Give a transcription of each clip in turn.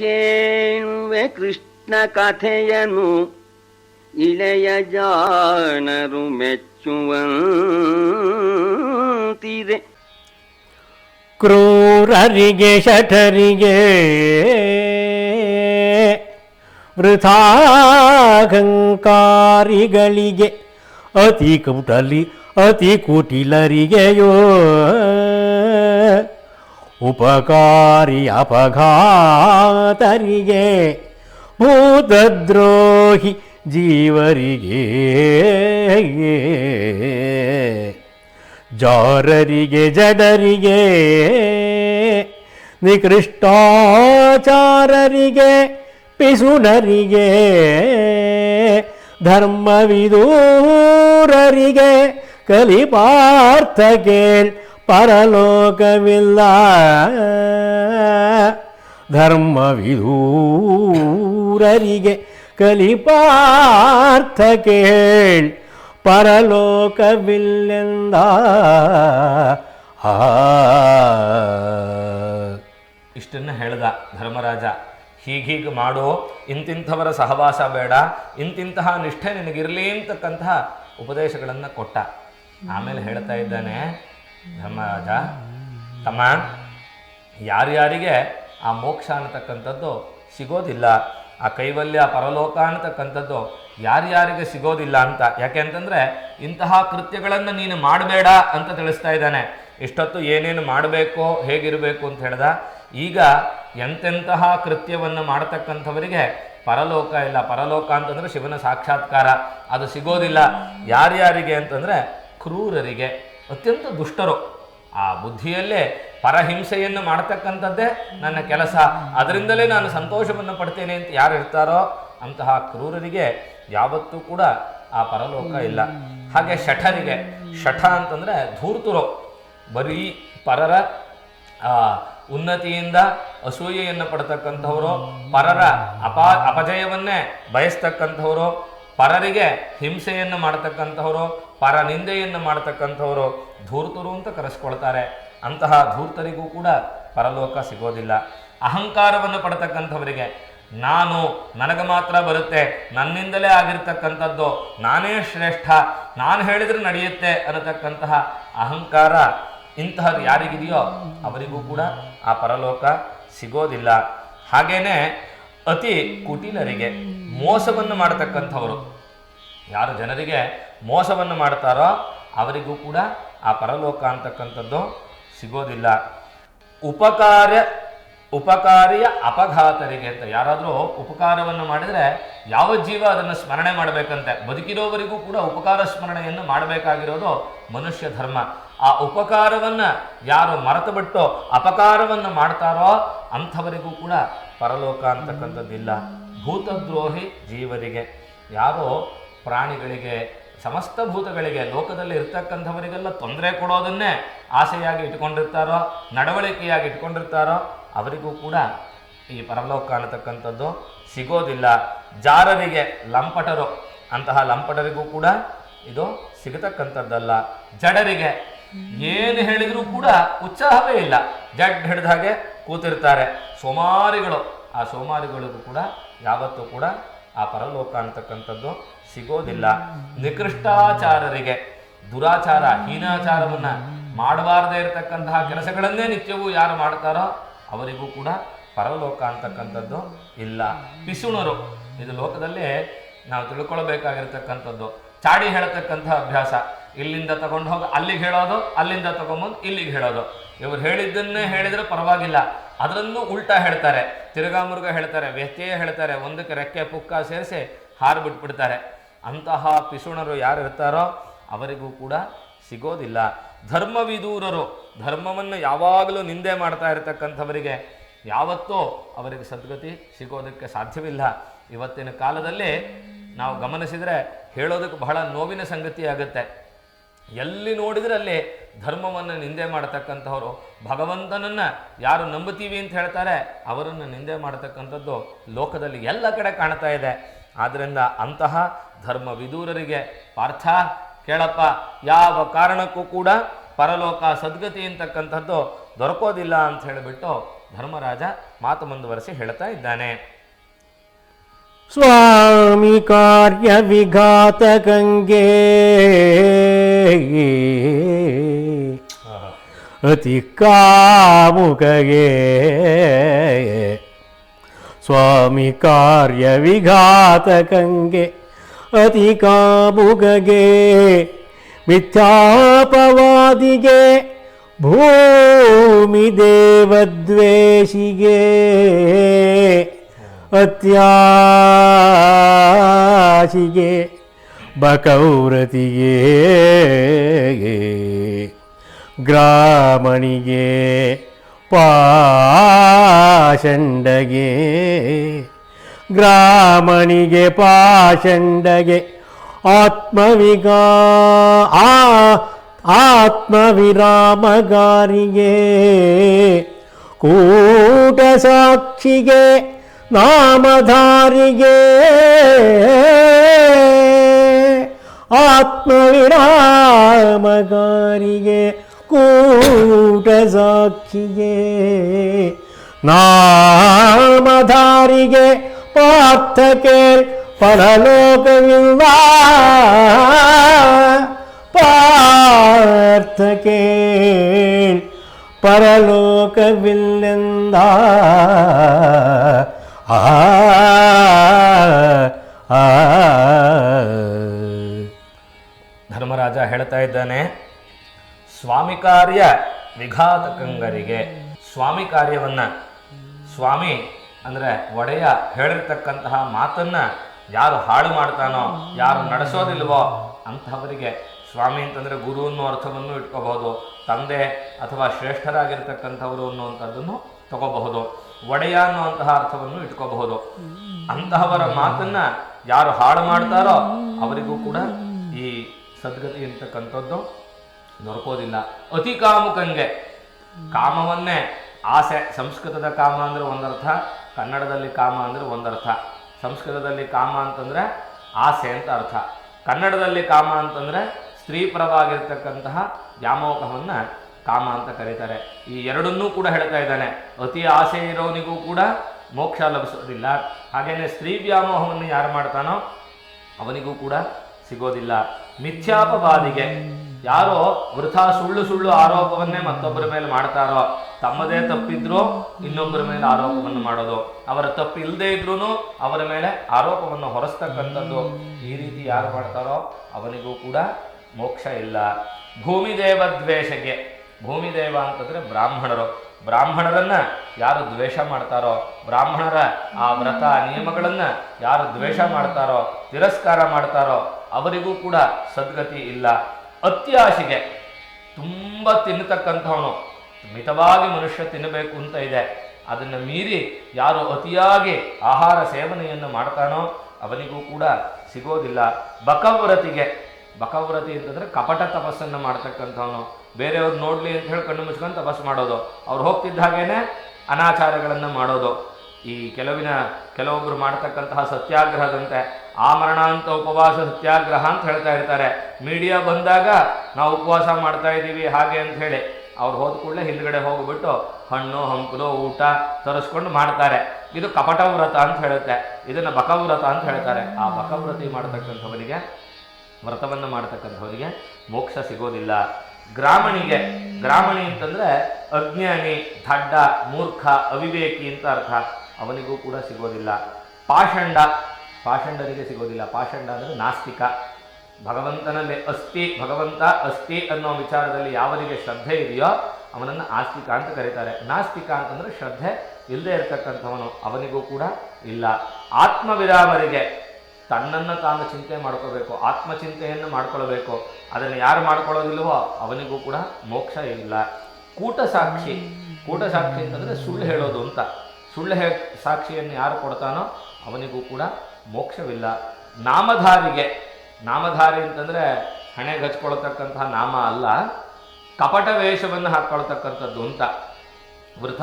ಹೇಳುವೆ ಕೃಷ್ಣ ಕಥೆಯನು ಇಳೆಯ ಜಾಣರು ಮೆಚ್ಚುವಂತಿದೆ ಕ್ರೂರರಿಗೆ ಶಠರಿಗೆ ವೃಥಾಹಂಕಾರಿಗಳಿಗೆ ಅತಿ ಕುಟಲಿ ಅತಿ ಕುಟಿಲರಿಗೆಯೋ ಉಪಕಾರಿ ಅಪಘಾತರಿಗೆ ಭೂತದ್ರೋಹಿ ಜೀವರಿಗೆ ಜಾರರಿಗೆ ಜಡರಿಗೆ ನಿಕೃಷ್ಟಾಚಾರರಿಗೆ ಪಿಸುನರಿಗೆ ಧರ್ಮವಿದೂರರಿಗೆ ಕಲಿಪಾರ್ಥ ಕೇಳ್ ಪರಲೋಕವಿಲ್ಲ. ಧರ್ಮವಿದೂರರಿಗೆ ಕಲಿಪಾರ್ಥ ಕೇಳ್, ಪರಲೋಕವಿಲ್ಲೆಂದ ಆ. ಇಷ್ಟನ್ನು ಹೇಳ್ದ ಧರ್ಮರಾಜ ಹೀಗೀಗೆ ಮಾಡೋ, ಇಂತಿಂಥವರ ಸಹವಾಸ ಬೇಡ, ಇಂತಿಂತಹ ನಿಷ್ಠೆ ನಿನಗಿರಲಿ ಅಂತಕ್ಕಂತಹ ಉಪದೇಶಗಳನ್ನು ಕೊಟ್ಟ. ಆಮೇಲೆ ಹೇಳ್ತಾ ಇದ್ದಾನೆ ಧರ್ಮರಾಜ ತಮ್ಮ ಯಾರ್ಯಾರಿಗೆ ಆ ಮೋಕ್ಷ ಅನ್ನತಕ್ಕಂಥದ್ದು ಸಿಗೋದಿಲ್ಲ, ಆ ಕೈವಲ್ಯ ಪರಲೋಕ ಅನ್ನತಕ್ಕಂಥದ್ದು ಯಾರ್ಯಾರಿಗೆ ಸಿಗೋದಿಲ್ಲ ಅಂತ. ಯಾಕೆ ಅಂತಂದರೆ ಇಂತಹ ಕೃತ್ಯಗಳನ್ನು ನೀನು ಮಾಡಬೇಡ ಅಂತ ತಿಳಿಸ್ತಾ ಇದ್ದಾನೆ. ಇಷ್ಟೊತ್ತು ಏನೇನು ಮಾಡಬೇಕು, ಹೇಗಿರಬೇಕು ಅಂತ ಹೇಳ್ದ. ಈಗ ಎಂತೆಂತಹ ಕೃತ್ಯವನ್ನು ಮಾಡತಕ್ಕಂಥವರಿಗೆ ಪರಲೋಕ ಇಲ್ಲ. ಪರಲೋಕ ಅಂತಂದರೆ ಶಿವನ ಸಾಕ್ಷಾತ್ಕಾರ. ಅದು ಸಿಗೋದಿಲ್ಲ. ಯಾರ್ಯಾರಿಗೆ ಅಂತಂದರೆ ಕ್ರೂರರಿಗೆ. ಅತ್ಯಂತ ದುಷ್ಟರು. ಆ ಬುದ್ಧಿಯಲ್ಲೇ ಪರಹಿಂಸೆಯನ್ನು ಮಾಡತಕ್ಕಂಥದ್ದೇ ನನ್ನ ಕೆಲಸ. ಅದರಿಂದಲೇ ನಾನು ಸಂತೋಷವನ್ನು ಪಡ್ತೇನೆ ಅಂತ ಯಾರು ಇರ್ತಾರೋ ಅಂತಹ ಕ್ರೂರರಿಗೆ ಯಾವತ್ತೂ ಕೂಡ ಆ ಪರಲೋಕ ಇಲ್ಲ. ಹಾಗೆ ಶಠರಿಗೆ. ಶಠ ಅಂತಂದರೆ ಧೂರ್ತುರು. ಬರೀ ಪರರ ಉನ್ನತಿಯಿಂದ ಅಸೂಯೆಯನ್ನು ಪಡ್ತಕ್ಕಂಥವರು, ಪರರ ಅಪ, ಅಪಜಯವನ್ನೇ ಬಯಸ್ತಕ್ಕಂಥವರು ಪರರಿಗೆ ಹಿಂಸೆಯನ್ನು ಮಾಡತಕ್ಕಂಥವರು, ಪರ ನಿಂದೆಯನ್ನು ಮಾಡತಕ್ಕಂಥವರು ಧೂರ್ತರು ಅಂತ ಕರೆಸ್ಕೊಳ್ತಾರೆ. ಅಂತಹ ಧೂರ್ತರಿಗೂ ಕೂಡ ಪರಲೋಕ ಸಿಗೋದಿಲ್ಲ. ಅಹಂಕಾರವನ್ನು ಪಡತಕ್ಕಂಥವರಿಗೆ, ನಾನು, ನನಗೆ ಮಾತ್ರ ಬರುತ್ತೆ, ನನ್ನಿಂದಲೇ ಆಗಿರ್ತಕ್ಕಂಥದ್ದು, ನಾನೇ ಶ್ರೇಷ್ಠ, ನಾನು ಹೇಳಿದ್ರೆ ನಡೆಯುತ್ತೆ ಅನ್ನತಕ್ಕಂತಹ ಅಹಂಕಾರ ಇಂತಹದ್ದು ಯಾರಿಗಿದೆಯೋ ಅವರಿಗೂ ಕೂಡ ಆ ಪರಲೋಕ ಸಿಗೋದಿಲ್ಲ. ಹಾಗೇನೆ ಅತಿ ಕುಟಿಲರಿಗೆ ಮೋಸವನ್ನು ಮಾಡತಕ್ಕಂಥವರು. ಯಾರು ಜನರಿಗೆ ಮೋಸವನ್ನು ಮಾಡ್ತಾರೋ ಅವರಿಗೂ ಕೂಡ ಆ ಪರಲೋಕ ಅಂತಕ್ಕಂಥದ್ದು ಸಿಗೋದಿಲ್ಲ. ಉಪಕಾರ ಉಪಕಾರಿಯ ಅಪಘಾತರಿಗೆ ಅಂತ ಯಾರಾದರೂ ಉಪಕಾರವನ್ನು ಮಾಡಿದರೆ ಯಾವ ಜೀವ ಅದನ್ನು ಸ್ಮರಣೆ ಮಾಡಬೇಕಂತೆ? ಬದುಕಿರೋವರಿಗೂ ಕೂಡ ಉಪಕಾರ ಸ್ಮರಣೆಯನ್ನು ಮಾಡಬೇಕಾಗಿರೋದು ಮನುಷ್ಯ ಧರ್ಮ. ಆ ಉಪಕಾರವನ್ನು ಯಾರು ಮರೆತು ಬಿಟ್ಟು ಅಪಕಾರವನ್ನು ಮಾಡ್ತಾರೋ ಅಂಥವರಿಗೂ ಕೂಡ ಪರಲೋಕ ಅಂತಕ್ಕಂಥದ್ದಿಲ್ಲ. ಭೂತದ್ರೋಹಿ ಜೀವರಿಗೆ, ಯಾರೋ ಪ್ರಾಣಿಗಳಿಗೆ, ಸಮಸ್ತ ಭೂತಗಳಿಗೆ, ಲೋಕದಲ್ಲಿ ಇರ್ತಕ್ಕಂಥವರಿಗೆಲ್ಲ ತೊಂದರೆ ಕೊಡೋದನ್ನೇ ಆಸೆಯಾಗಿ ಇಟ್ಕೊಂಡಿರ್ತಾರೋ, ನಡವಳಿಕೆಯಾಗಿ ಇಟ್ಕೊಂಡಿರ್ತಾರೋ, ಅವರಿಗೂ ಕೂಡ ಈ ಪರಲೋಕ ಅನ್ನತಕ್ಕಂಥದ್ದು ಸಿಗೋದಿಲ್ಲ. ಜಾರರಿಗೆ ಲಂಪಟರು, ಅಂತಹ ಲಂಪಟರಿಗೂ ಕೂಡ ಇದು ಸಿಗತಕ್ಕಂಥದ್ದಲ್ಲ. ಜಡರಿಗೆ ಏನು ಹೇಳಿದರೂ ಕೂಡ ಉತ್ಸಾಹವೇ ಇಲ್ಲ. ಜಡ್ ಹಿಡಿದ ಹಾಗೆ ಕೂತಿರ್ತಾರೆ. ಸೋಮಾರಿಗಳು ಆ ಸೋಮಾರಿಗಳಿಗೂ ಕೂಡ ಯಾವತ್ತೂ ಕೂಡ ಆ ಪರಲೋಕ ಅಂತಕ್ಕಂಥದ್ದು ಸಿಗೋದಿಲ್ಲ. ನಿಕೃಷ್ಟಾಚಾರರಿಗೆ, ದುರಾಚಾರ, ಹೀನಾಚಾರವನ್ನ ಮಾಡಬಾರದೇ ಇರತಕ್ಕಂತಹ ಕೆಲಸಗಳನ್ನೇ ನಿತ್ಯವೂ ಯಾರು ಮಾಡ್ತಾರೋ ಅವರಿಗೂ ಕೂಡ ಪರಲೋಕ ಅಂತಕ್ಕಂಥದ್ದು ಇಲ್ಲ. ಪಿಸುಣರು, ಇದು ಲೋಕದಲ್ಲಿ ನಾವು ತಿಳ್ಕೊಳ್ಬೇಕಾಗಿರ್ತಕ್ಕಂಥದ್ದು. ಚಾಡಿ ಹೇಳತಕ್ಕಂತಹ ಅಭ್ಯಾಸ, ಇಲ್ಲಿಂದ ತಗೊಂಡು ಹೋಗಿ, ಅಲ್ಲಿಗೆ ಹೇಳೋದು, ಅಲ್ಲಿಂದ ತಗೊಂಬಂದು, ಇಲ್ಲಿಗೆ ಹೇಳೋದು. ಇವರು ಹೇಳಿದ್ದನ್ನೇ ಹೇಳಿದ್ರೆ ಪರವಾಗಿಲ್ಲ. ಅದರನ್ನು ಉಲ್ಟಾ ಹೇಳ್ತಾರೆ. ತಿರುಗಾ ಮುರುಗ ಹೇಳ್ತಾರೆ ವ್ಯತ್ಯಯ ಹೇಳ್ತಾರೆ, ಒಂದಕ್ಕೆ ರೆಕ್ಕೆ ಪುಕ್ಕ ಸೇರಿಸಿ ಹಾರು ಬಿಟ್ಬಿಡ್ತಾರೆ. ಅಂತಹ ಪಿಶುಣರು ಯಾರು ಇರ್ತಾರೋ ಅವರಿಗೂ ಕೂಡ ಸಿಗೋದಿಲ್ಲ. ಧರ್ಮವಿದೂರರು, ಧರ್ಮವನ್ನು ಯಾವಾಗಲೂ ನಿಂದೆ ಮಾಡ್ತಾ ಇರತಕ್ಕಂಥವರಿಗೆ ಯಾವತ್ತೂ ಅವರಿಗೆ ಸದ್ಗತಿ ಸಿಗೋದಕ್ಕೆ ಸಾಧ್ಯವಿಲ್ಲ. ಇವತ್ತಿನ ಕಾಲದಲ್ಲಿ ನಾವು ಗಮನಿಸಿದರೆ ಹೇಳೋದಕ್ಕೆ ಬಹಳ ನೋವಿನ ಸಂಗತಿ ಆಗುತ್ತೆ ಎಲ್ಲಿ ನೋಡಿದರೆ ಅಲ್ಲಿ ಧರ್ಮವನ್ನು ನಿಂದೆ ಮಾಡತಕ್ಕಂಥವ್ರು. ಭಗವಂತನನ್ನು ಯಾರು ನಂಬುತ್ತೀವಿ ಅಂತ ಹೇಳ್ತಾರೆ, ಅವರನ್ನು ನಿಂದೆ ಮಾಡತಕ್ಕಂಥದ್ದು ಲೋಕದಲ್ಲಿ ಎಲ್ಲ ಕಡೆ ಕಾಣ್ತಾ ಇದೆ. ಆದ್ದರಿಂದ ಅಂತಹ ಧರ್ಮ ವಿದೂರರಿಗೆ ಪಾರ್ಥ, ಕೇಳಪ್ಪ, ಯಾವ ಕಾರಣಕ್ಕೂ ಕೂಡ ಪರಲೋಕ ಸದ್ಗತಿ ಅಂತಕ್ಕಂಥದ್ದು ದೊರಕೋದಿಲ್ಲ ಅಂತ ಹೇಳಿಬಿಟ್ಟು ಧರ್ಮರಾಜ ಮಾತು ಮುಂದುವರೆಸಿ ಹೇಳ್ತಾ ಇದ್ದಾನೆ. ಸ್ವಾಮಿ ಕಾರ್ಯ ವಿಘಾತಕಂಗೆ ಅತಿ ಕಾಮುಕಗೆ. ಸ್ವಾಮಿ ಕಾರ್ಯ ವಿಘಾತಕಂಗೆ ಅತಿ ಕಾಮುಕಗೆ. ಮಿಥ್ಯಾಪವಾದಿಗೆ. ಭೂಮಿ ದೇವದ್ವೇಷಿಗೆ. ಅತ್ಯಾಶಿಗೆ ಬಕೌರತಿಗೆ ಗ್ರಾಮಣಿಗೆ ಪಾಷಂಡಗೆ ಗ್ರಾಮಣಿಗೆ ಪಾಷಂಡಗೆ ಆತ್ಮವಿಗ ಆ ಆತ್ಮವಿರಾಮಗಾರಿಗೆ ಕೂಟ ಸಾಕ್ಷಿಗೆ ನಾಮಧಾರಿಗೆ ಆತ್ಮವಿರಾಮಗಾರಿಗೆ ಕೂಟ ಸಾಕ್ಷಿಗೆ ನಾಮಧಾರಿಗೆ ಪಾರ್ಥಕ್ಕೆ ಪರಲೋಕವಿಲ್ಲ ಪಾರ್ಥಕ್ಕೆ ಪರಲೋಕವಿಲ್ಲೆಂದ ಧರ್ಮರಾಜ ಹೇಳ್ತಾ ಇದ್ದಾನೆ ಸ್ವಾಮಿ ಕಾರ್ಯ ವಿಘಾತಕಂಗರಿಗೆ ಸ್ವಾಮಿ ಕಾರ್ಯವನ್ನ ಸ್ವಾಮಿ ಅಂದ್ರೆ ಒಡೆಯ ಹೇಳಿರ್ತಕ್ಕಂತಹ ಮಾತನ್ನ ಯಾರು ಹಾಳು ಮಾಡ್ತಾನೋ ಯಾರು ನಡೆಸೋದಿಲ್ವೋ ಅಂತಹವರಿಗೆ ಸ್ವಾಮಿ ಅಂತಂದ್ರೆ ಗುರು ಅನ್ನೋ ಅರ್ಥವನ್ನು ಇಟ್ಕೋಬಹುದು ತಂದೆ ಅಥವಾ ಶ್ರೇಷ್ಠರಾಗಿರ್ತಕ್ಕಂಥವರು ಅನ್ನುವಂಥದ್ದನ್ನು ತಗೋಬಹುದು ಒಡೆಯ ಅನ್ನುವಂತಹ ಅರ್ಥವನ್ನು ಇಟ್ಕೋಬಹುದು. ಅಂತಹವರ ಮಾತನ್ನ ಯಾರು ಹಾಳು ಮಾಡ್ತಾರೋ ಅವರಿಗೂ ಕೂಡ ಈ ಸದ್ಗತಿ ಅಂತಕ್ಕಂಥದ್ದು ದೊರಕೋದಿಲ್ಲ ಅತಿ ಕಾಮುಕಂಗೆ. ಕಾಮವನ್ನೇ ಆಸೆ, ಸಂಸ್ಕೃತದ ಕಾಮ ಅಂದ್ರೆ ಒಂದರ್ಥ, ಕನ್ನಡದಲ್ಲಿ ಕಾಮ ಅಂದ್ರೆ ಒಂದರ್ಥ. ಸಂಸ್ಕೃತದಲ್ಲಿ ಕಾಮ ಅಂತಂದ್ರೆ ಆಸೆ ಅಂತ ಅರ್ಥ. ಕನ್ನಡದಲ್ಲಿ ಕಾಮ ಅಂತಂದ್ರೆ ಸ್ತ್ರೀಪರವಾಗಿರ್ತಕ್ಕಂತಹ ವ್ಯಾಮೋಹವನ್ನು ಕಾಮ ಅಂತ ಕರೀತಾರೆ. ಈ ಎರಡನ್ನೂ ಕೂಡ ಹೇಳ್ತಾ ಇದ್ದಾನೆ. ಅತಿ ಆಸೆ ಇರೋನಿಗೂ ಕೂಡ ಮೋಕ್ಷ ಲಭಿಸೋದಿಲ್ಲ. ಹಾಗೆಯೇ ಸ್ತ್ರೀ ವ್ಯಾಮೋಹವನ್ನು ಯಾರು ಮಾಡ್ತಾನೋ ಅವನಿಗೂ ಕೂಡ ಸಿಗೋದಿಲ್ಲ. ಮಿಥ್ಯಾಪವಾದಿಗೆ ಯಾರೋ ವೃಥಾ ಸುಳ್ಳು ಸುಳ್ಳು ಆರೋಪವನ್ನೇ ಮತ್ತೊಬ್ಬರ ಮೇಲೆ ಮಾಡ್ತಾರೋ, ತಮ್ಮದೇ ತಪ್ಪಿದ್ರೂ ಇನ್ನೊಬ್ಬರ ಮೇಲೆ ಆರೋಪವನ್ನು ಮಾಡೋದು. ಅವರ ತಪ್ಪು ಇಲ್ಲದೇ ಇದ್ರೂ ಅವರ ಮೇಲೆ ಆರೋಪವನ್ನು ಹೊರಸ್ತಕ್ಕಂಥದ್ದು ಈ ರೀತಿ ಯಾರು ಮಾಡ್ತಾರೋ ಅವನಿಗೂ ಕೂಡ ಮೋಕ್ಷ ಇಲ್ಲ. ಭೂಮಿದೇವ ದ್ವೇಷಗೆ ಭೂಮಿದೇವ ಅಂತಂದ್ರೆ ಬ್ರಾಹ್ಮಣರು. ಬ್ರಾಹ್ಮಣರನ್ನ ಯಾರು ದ್ವೇಷ ಮಾಡ್ತಾರೋ, ಬ್ರಾಹ್ಮಣರ ಆ ವ್ರತ ನಿಯಮಗಳನ್ನ ಯಾರು ದ್ವೇಷ ಮಾಡ್ತಾರೋ, ತಿರಸ್ಕಾರ ಮಾಡ್ತಾರೋ, ಅವರಿಗೂ ಕೂಡ ಸದ್ಗತಿ ಇಲ್ಲ. ಅತ್ಯಾಶೆಗೆ ತುಂಬ ತಿನ್ನತಕ್ಕಂಥವನು. ಮಿತವಾಗಿ ಮನುಷ್ಯ ತಿನ್ನಬೇಕು ಅಂತ ಇದೆ. ಅದನ್ನು ಮೀರಿ ಯಾರು ಅತಿಯಾಗಿ ಆಹಾರ ಸೇವನೆಯನ್ನು ಮಾಡ್ತಾನೋ, ಅವನಿಗೂ ಕೂಡ ಸಿಗೋದಿಲ್ಲ. ಬಕವ್ರತಿಗೆ ಬಕವ್ರತಿ ಅಂತಂದರೆ ಕಪಟ ತಪಸ್ಸನ್ನು ಮಾಡ್ತಕ್ಕಂಥವನು. ಬೇರೆಯವ್ರು ನೋಡಲಿ ಅಂತ ಹೇಳಿ ಕಣ್ಣು ಮುಚ್ಕೊಂಡು ತಪಸ್ಸು ಮಾಡೋದು. ಅವ್ರು ಹೋಗ್ತಿದ್ದ ಹಾಗೇನೆ ಅನಾಚಾರಗಳನ್ನು ಮಾಡೋದು. ಈ ಕೆಲವಿನ ಕೆಲವೊಬ್ಬರು ಮಾಡ್ತಕ್ಕಂತಹ ಸತ್ಯಾಗ್ರಹದಂತೆ ಆಮರಣಾಂತ ಉಪವಾಸ ಸತ್ಯಾಗ್ರಹ ಅಂತ ಹೇಳ್ತಾ ಇರ್ತಾರೆ. ಮೀಡಿಯಾ ಬಂದಾಗ ನಾವು ಉಪವಾಸ ಮಾಡ್ತಾ ಇದ್ದೀವಿ, ಹಾಗೆ ಅಂತ ಹೇಳಿ. ಅವ್ರು ಹೋದ ಕೂಡಲೇ ಹಿಂದ್ಗಡೆ ಹೋಗ್ಬಿಟ್ಟು ಹಣ್ಣು, ಹಂಪಲು, ಊಟ ತರಿಸ್ಕೊಂಡು ಮಾಡ್ತಾರೆ. ಇದು ಕಪಟ ವ್ರತ ಅಂತ ಹೇಳುತ್ತೆ. ಇದನ್ನು ಬಕವ್ರತ ಅಂತ ಹೇಳ್ತಾರೆ. ಆ ಬಕವ್ರತಿ ಮಾಡ್ತಕ್ಕಂಥವರಿಗೆ ವ್ರತವನ್ನು ಮಾಡ್ತಕ್ಕಂಥವರಿಗೆ ಮೋಕ್ಷ ಸಿಗೋದಿಲ್ಲ. ಗ್ರಾಮಣಿಗೆ, ಗ್ರಾಮಣಿ ಅಂತಂದ್ರೆ ಅಜ್ಞಾನಿ, ದಡ್ಡ, ಮೂರ್ಖ, ಅವಿವೇಕಿ ಅಂತ ಅರ್ಥ. ಅವನಿಗೂ ಕೂಡ ಸಿಗೋದಿಲ್ಲ. ಪಾಷಂಡ, ಪಾಷಂಡರಿಗೆ ಸಿಗೋದಿಲ್ಲ. ಪಾಷಂಡ ಅಂದ್ರೆ ನಾಸ್ತಿಕ. ಭಗವಂತನಲ್ಲಿ ಅಸ್ತಿ, ಭಗವಂತ ಅಸ್ತಿ ಅನ್ನೋ ವಿಚಾರದಲ್ಲಿ ಯಾವನಿಗೆ ಶ್ರದ್ಧೆ ಇದೆಯೋ ಅವನನ್ನು ಆಸ್ತಿಕ ಅಂತ ಕರೀತಾರೆ. ನಾಸ್ತಿಕ ಅಂತಂದ್ರೆ ಶ್ರದ್ಧೆ ಇಲ್ಲದೆ ಇರತಕ್ಕಂಥವನು ಅವನಿಗೂ ಕೂಡ ಇಲ್ಲ. ಆತ್ಮವಿರಾಮರಿಗೆ ತನ್ನನ್ನು ತಾನು ಚಿಂತೆ ಮಾಡ್ಕೋಬೇಕು, ಆತ್ಮಚಿಂತೆಯನ್ನು ಮಾಡ್ಕೊಳ್ಬೇಕು. ಅದನ್ನು ಯಾರು ಮಾಡ್ಕೊಳ್ಳೋದಿಲ್ವೋ ಅವನಿಗೂ ಕೂಡ ಮೋಕ್ಷ ಇಲ್ಲ. ಕೂಟ ಸಾಕ್ಷಿ ಕೂಟ ಸಾಕ್ಷಿ ಅಂತಂದ್ರೆ ಸುಳ್ಳು ಹೇಳೋದು ಅಂತ. ಸುಳ್ಳು ಹೇ, ಸಾಕ್ಷಿಯನ್ನು ಯಾರು ಕೊಡ್ತಾನೋ ಅವನಿಗೂ ಕೂಡ ಮೋಕ್ಷವಿಲ್ಲ. ನಾಮಧಾರಿಗೆ, ನಾಮಧಾರಿ ಅಂತಂದ್ರೆ ಹಣೆ ಹಚ್ಕೊಳ್ತಕ್ಕಂತಹ ನಾಮ ಅಲ್ಲ, ಕಪಟ ವೇಷವನ್ನು ಹಾಕ್ಕೊಳ್ತಕ್ಕಂಥದ್ದು ಅಂತ. ವೃಥ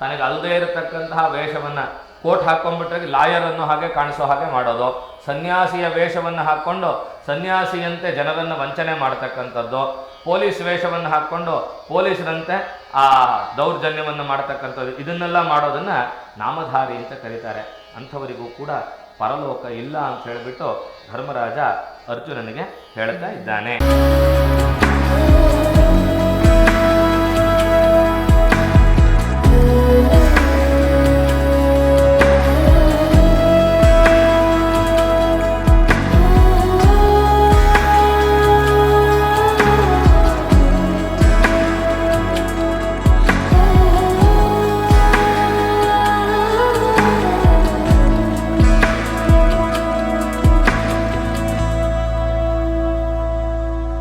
ತನಗೆ ಅಲ್ಲದೇ ಇರತಕ್ಕಂತಹ ವೇಷವನ್ನ ಕೋಟ್ ಹಾಕೊಂಡ್ಬಿಟ್ರೆ ಲಾಯರ್ ಅನ್ನೋ ಹಾಗೆ ಕಾಣಿಸೋ ಹಾಗೆ ಮಾಡೋದು. ಸನ್ಯಾಸಿಯ ವೇಷವನ್ನು ಹಾಕ್ಕೊಂಡು ಸನ್ಯಾಸಿಯಂತೆ ಜನರನ್ನು ವಂಚನೆ ಮಾಡ್ತಕ್ಕಂಥದ್ದು, ಪೊಲೀಸ್ ವೇಷವನ್ನು ಹಾಕ್ಕೊಂಡು ಪೊಲೀಸರಂತೆ ಆ ದೌರ್ಜನ್ಯವನ್ನು ಮಾಡ್ತಕ್ಕಂಥದ್ದು, ಇದನ್ನೆಲ್ಲ ಮಾಡೋದನ್ನು ನಾಮಧಾರಿ ಅಂತ ಕರೀತಾರೆ. ಅಂಥವರಿಗೂ ಕೂಡ ಪರಲೋಕ ಇಲ್ಲ ಅಂತ ಹೇಳಿಬಿಟ್ಟು ಧರ್ಮರಾಜ ಅರ್ಜುನನಿಗೆ ಹೇಳ್ತಾ ಇದ್ದಾನೆ.